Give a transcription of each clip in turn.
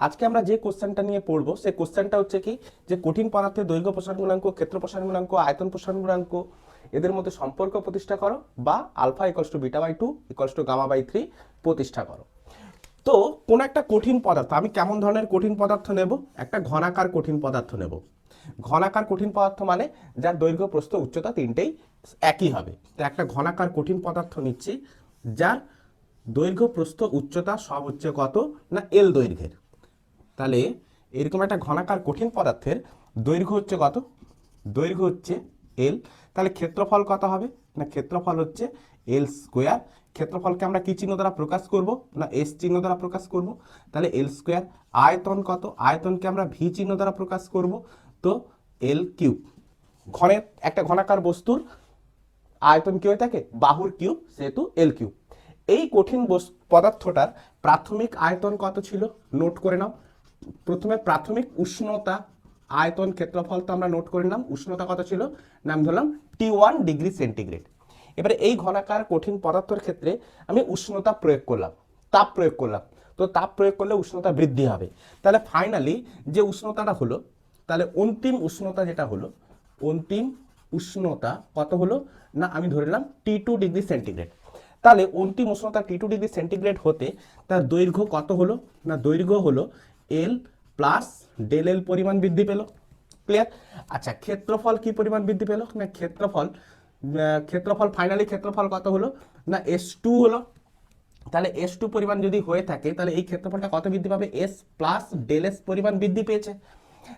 আজকে আমরা যে কোশ্চেনটা নিয়ে পড়ব, সেই কোশ্চেনটা হচ্ছে কি, যে কঠিন পদার্থের দৈর্ঘ্য প্রসারণ গুণাঙ্ক, ক্ষেত্র প্রসারণ গুণাঙ্ক, আয়তন প্রসারণ গুণাঙ্ক, এদের মধ্যে সম্পর্ক প্রতিষ্ঠা করো বা alpha equals to beta by two equals to gamma by three প্রতিষ্ঠা করো। তো কোন একটা কঠিন পদার্থ, আমি কেমন ধরনের কঠিন পদার্থ নেব? একটা ঘনাকার কঠিন পদার্থ নেব। ঘনাকার কঠিন পদার্থ মানে যার দৈর্ঘ্য প্রস্থ উচ্চতা তিনটেই একই হবে। তো একটা ঘনাকার কঠিন পদার্থ নিচ্ছি, যার দৈর্ঘ্য প্রস্থ উচ্চতা সব হচ্ছে কত? না এল দৈর্ঘ্যের। তাহলে এরকম একটা ঘনাকার কঠিন পদার্থের দৈর্ঘ্য হচ্ছে কত? দৈর্ঘ্য হচ্ছে এল তাহলে ক্ষেত্রফল কত হবে? না, ক্ষেত্রফল হচ্ছে এল স্কোয়ার ক্ষেত্রফলকে আমরা কি চিহ্ন দ্বারা প্রকাশ করব? না এস চিহ্ন দ্বারা প্রকাশ করব। তাহলে এল স্কোয়ার আয়তন কত? আয়তনকে আমরা ভি চিহ্ন দ্বারা প্রকাশ করব। তো এল কিউব ঘনের একটা ঘনাকার বস্তুর আয়তন কি হয়ে থাকে? বাহুর কিউব সেহেতু এল কিউব এই কঠিন পদার্থটার প্রাথমিক আয়তন কত ছিল? নোট করে নাও। প্রথমে প্রাথমিক উষ্ণতা আয়তন ক্ষেত্রফল তো আমরা নোট করে নিলাম। উষ্ণতা কত ছিল? নাম ধরলাম টি ওয়ান ডিগ্রি সেন্টিগ্রেড এবারে এই ঘনাকার কঠিন পদার্থের ক্ষেত্রে আমি উষ্ণতা প্রয়োগ করলাম, তাপ প্রয়োগ করলাম। তো তাপ প্রয়োগ করলে উষ্ণতা বৃদ্ধি হবে। তাহলে ফাইনালি যে উষ্ণতাটা হলো, তাহলে অন্তিম উষ্ণতা যেটা হলো, অন্তিম উষ্ণতা কত হলো? না, আমি ধরে নিলাম টি টু ডিগ্রি সেন্টিগ্রেড তাহলে অন্তিম উষ্ণতা টি টু ডিগ্রি সেন্টিগ্রেড হতে তার দৈর্ঘ্য কত হলো? না, দৈর্ঘ্য হলো এল প্লাস ডেল এল পরিমাণ বৃদ্ধি পেল। ক্লিয়ার আচ্ছা ক্ষেত্রফল কি পরিমাণ বৃদ্ধি পেল? না, ক্ষেত্রফল ক্ষেত্রফল ফাইনালি ক্ষেত্রফল কত হলো? না এস টু হলো। তাহলে এস টু পরিমাণ যদি হয়ে থাকে, তাহলে এই ক্ষেত্রফলটা কত বৃদ্ধি পাবে? এস প্লাস ডেল এস পরিমাণ বৃদ্ধি পেয়েছে।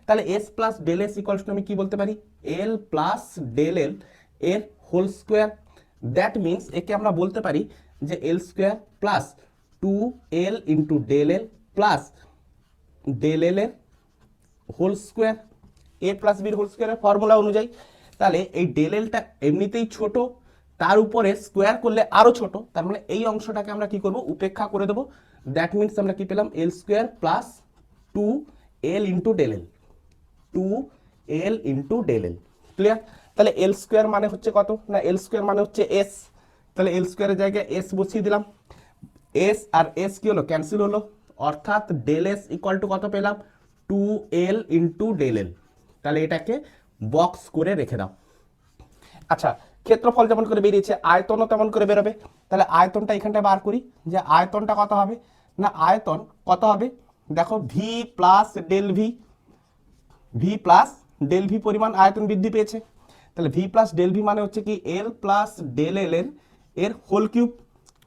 তাহলে S plus del S equals আমি কি বলতে পারি? এল প্লাস ডেল এল এর হোল স্কোয়ার দ্যাট মিনস একে আমরা বলতে পারি যে L square plus two L into del L plus del L এর হোল স্কোয়ার এ প্লাস বির হোল স্কোয়ারের ফর্মুলা অনুযায়ী, তাহলে এই ডেল এলটা এমনিতেই ছোট, তার উপরে স্কোয়ার করলে আরও ছোট, তার মানে এই অংশটাকে আমরা কি করব? উপেক্ষা করে দেবো। দ্যাট মিনস আমরা কি পেলাম? L square plus two L into del L two L into del L clear তাহলে এল স্কোয়ার মানে হচ্ছে কত? না এল স্কোয়ার মানে হচ্ছে এস তাহলে এল স্কোয়ারের জায়গায় এস বসিয়ে দিলাম। এস আর এস কি হলো? ক্যান্সেল হলো। অর্থাৎ ডেল এস ইকুয়াল টু কত পেলাম? Two L into del L তাহলে এটাকে বক্স করে রেখে দাও। আচ্ছা ক্ষেত্রফল যেমন করে বেরিয়েছে, আয়তনও তেমন করে বেরোবে। তাহলে আয়তনটা এখানটায় বার করি, যে আয়তনটা কত হবে? না, আয়তন কত হবে? দেখো V plus del V V plus del V পরিমাণ আয়তন বৃদ্ধি পেয়েছে। তাহলে ভি প্লাস ডেল ভি মানে হচ্ছে কি এল প্লাস ডেল এল এর হোল কিউব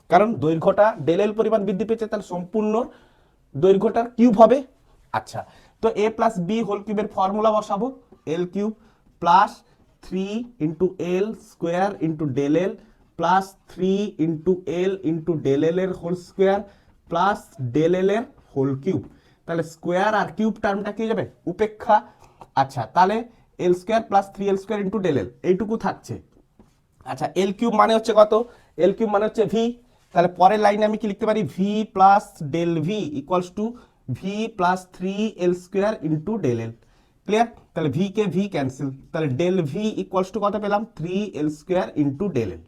কারণ দৈর্ঘ্যটা ডেল এল পরিমাণ বৃদ্ধি পেয়েছে, তাহলে সম্পূর্ণ দৈর্ঘ্যটার কিউব হবে। আচ্ছা তো এ প্লাস বি হোল কিউবের ফর্মুলা বসাবো। L cube plus three into L square into del L plus three into L into del L এর whole square plus del L এর হোল কিউব তাহলে স্কোয়ার আর cube টার্মটা কি যাবে? উপেক্ষা। আচ্ছা তাহলে L square plus three L square into del L এইটুকু থাকছে। আচ্ছা এল কিউব মানে হচ্ছে কত? এল কিউব মানে হচ্ছে ভি তাহলে পরের লাইনে আমি কি লিখতে পারি? V plus del V equals to V plus three L square into del L clear তাহলে ভি কে ভি ক্যান্সেল তাহলে ডেল ভি ইকুয়ালস টু কত পেলাম? Three L square into del L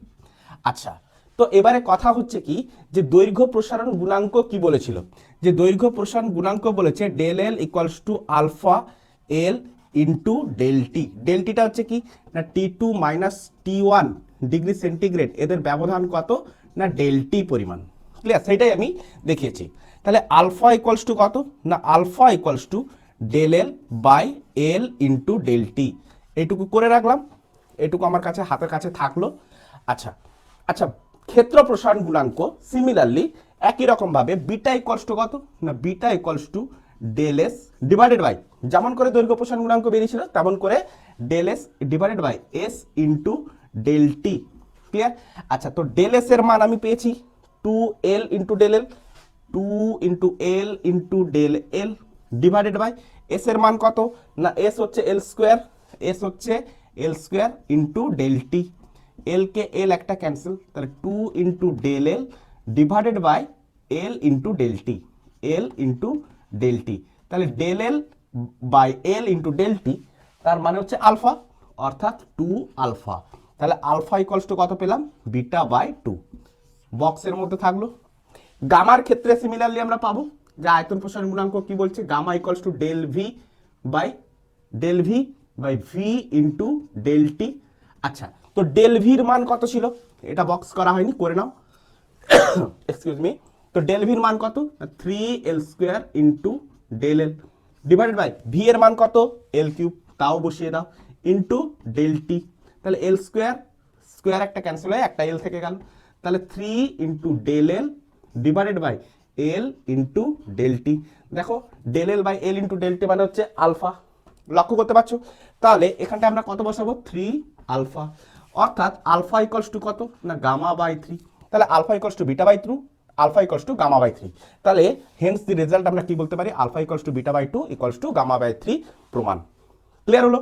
আচ্ছা তো এবারে কথা হচ্ছে কি? যে দৈর্ঘ্য প্রসারণ গুণাঙ্ক কি বলেছিল? যে দৈর্ঘ্য প্রসারণ গুণাঙ্ক বলেছে del L equals to alpha L into del T del theta হচ্ছে কি? না T two minus T one degree centigrade এদের ব্যবধান কত? না ডেলটি পরিমাণ। ক্লিয়ার সেটাই আমি দেখিয়েছি। তাহলে আলফা ইকুয়ালস টু কত? না alpha equals to del L by L into del T এইটুকু করে রাখলাম। এটুকু আমার কাছে, হাতের কাছে থাকল। আচ্ছা আচ্ছা ক্ষেত্র প্রসারণ গুণাঙ্ক সিমিলারলি একই রকম ভাবে বিটা ইকুয়ালস টু কত? না beta equals to del S divided by যেমন করে দৈর্ঘ্য প্রসারণ গুণাঙ্ক বেরিয়েছিল, তেমন করে del S divided by S into del T clear আচ্ছা তো ডেল এস এর মান আমি পেয়েছি two L into del L two into L into del L divided by S এর মান কত? না এস হচ্ছে এল স্কোয়ার এস হচ্ছে L square into del T L কে এল একটা ক্যান্সেল তাহলে two into del L divided by L into del T L into del T তাহলে del L by L into del T তার মানে হচ্ছে alpha অর্থাৎ two alpha তাহলে alpha equals two কত পেলাম? Beta by two. বক্সের মধ্যে থাকল। গামার ক্ষেত্রে সিমিলারলি আমরা পাবো। যে আয়তন প্রসারণ গুণাঙ্ক কি বলছে? Gamma equals to del V by del V by V into del T আচ্ছা তো ডেল ভির মান কত ছিল? এটা বক্স করা হয়নি, করে নাও। এক্সকিউজ মি তো ডেল ভির মান কত? Three L square into del L divided by V এর মান কত? এল কিউব তাও বসিয়ে দাও। ইন্টু ডেল টি তাহলে এল স্কোয়ার স্কোয়ার একটা ক্যান্সেল হয়ে একটা এল থেকে গেল। তাহলে three into del L divided by L into del T দেখো del L by L into del T মানে হচ্ছে আলফা লক্ষ্য করতে পারছ? তাহলে এখানটা আমরা কত বসাবো? থ্রি আলফা অর্থাৎ আলফা ইকলস টু কত? না গামা বাই থ্রি তাহলে alpha equals two beta by three alpha equals two gamma by three তাহলে হেন্স দি রেজাল্ট আমরা কি বলতে পারি? Alpha equals two beta by two equals two gamma by three প্রমাণ। Clear হলো?